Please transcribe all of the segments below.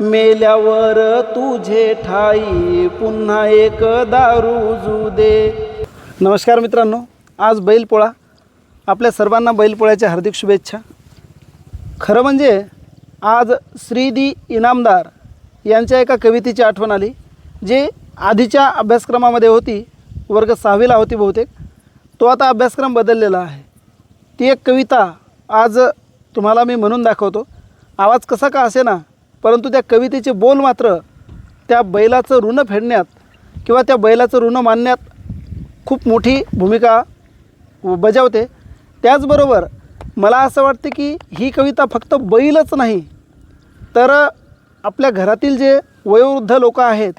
मेल्यावर तुझे ठाई पुन्हा एक दारू दे. नमस्कार मित्रांनो आज बैलपोळा. आपल्या सर्वांना बैलपोळ्याच्या हार्दिक शुभेच्छा. खरं म्हणजे आज श्रीदी इनामदार यांच्या एका कवितेची आठवण आली जे आधीच्या अभ्यासक्रमामध्ये होती वर्ग सहावीला होती बहुतेक. तो आता अभ्यासक्रम बदललेला आहे. ती एक कविता आज तुम्हाला मी म्हणून दाखवतो. आवाज कसा का असे ना परंतु त्या कवितेचे बोल मात्र त्या बैलाचं ऋण फेडण्यात किंवा त्या बैलाचं ऋण मानण्यात खूप मोठी भूमिका बजावते. त्याचबरोबर मला असं वाटतं की ही कविता फक्त बैलच नाही तर आपल्या घरातील जे वयोवृद्ध लोक आहेत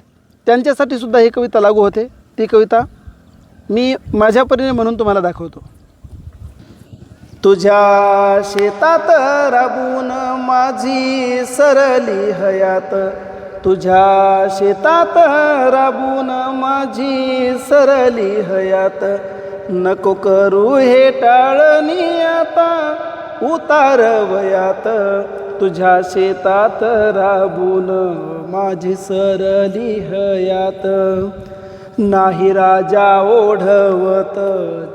त्यांच्यासाठी सुद्धा ही कविता लागू होते. ती कविता मी माझ्या परीने म्हणून तुम्हाला दाखवतो. तुझ्या शेतात राबून माझी सरली हयात. तुझ्या शेतात राबून माझी सरली हयात. नको करू हे टाळणी आता उतार वयात. तुझ्या शेतात राबून माझी सरली हयात. नाही राजा ओढवत.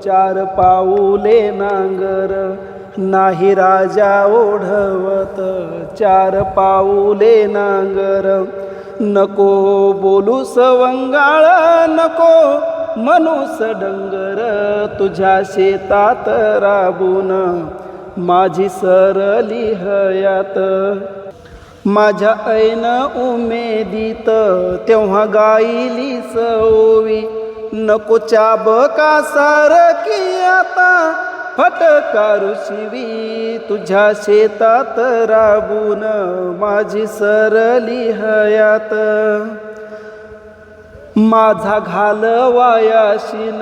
चार पाऊले नांगर. नाही राजा ओढवत. चार पाऊले नांगर. नको बोलू सवंगाळ नको मनुस डंगर तुझ्या शेतात राबून. माझी सरली हयात. माझ्या ऐन उमेदीत तेव्हा गाईली सवी नको चाब का सार आता फटकारू शिवी तुझ्या शेतात राबून माझी सरली हयात. माझा घाल वायाशीन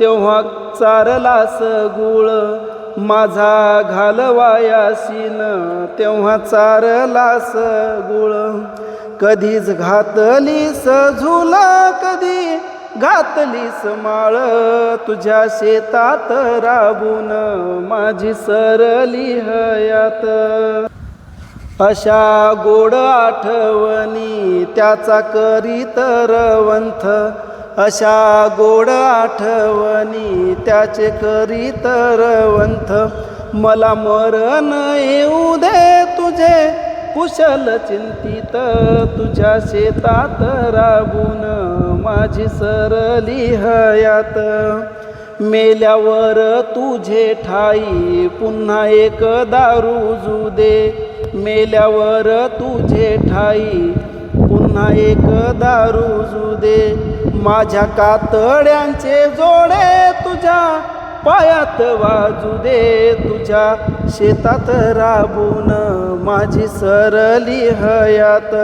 तेव्हा चारला सगुळ माझा घालवायासीन तेव्हा चारलास गुळ. कधीच घातलीस झुला कधी घातलीस माळ. तुझ्या शेतात राबून माझी सरली हयात. अशा गोड आठवणी त्याचा करीत रवंथ. अशा गोड आठवणी त्याचे करी तरवंथ मला मरण येऊ दे तुझे कुशल चिंतित तुझ्या शेतात राबून माझी सरली हयात. मेल्यावर तुझे ठाई पुन्हा एक दारू दे. मेल्यावर तुझे ठाई पुन्हा एक दारू दे. माझ्या कातड्यांचे जोडे तुझ्या पायात वाजू दे. तुझ्या शेतात राबून माझी सरली हयात.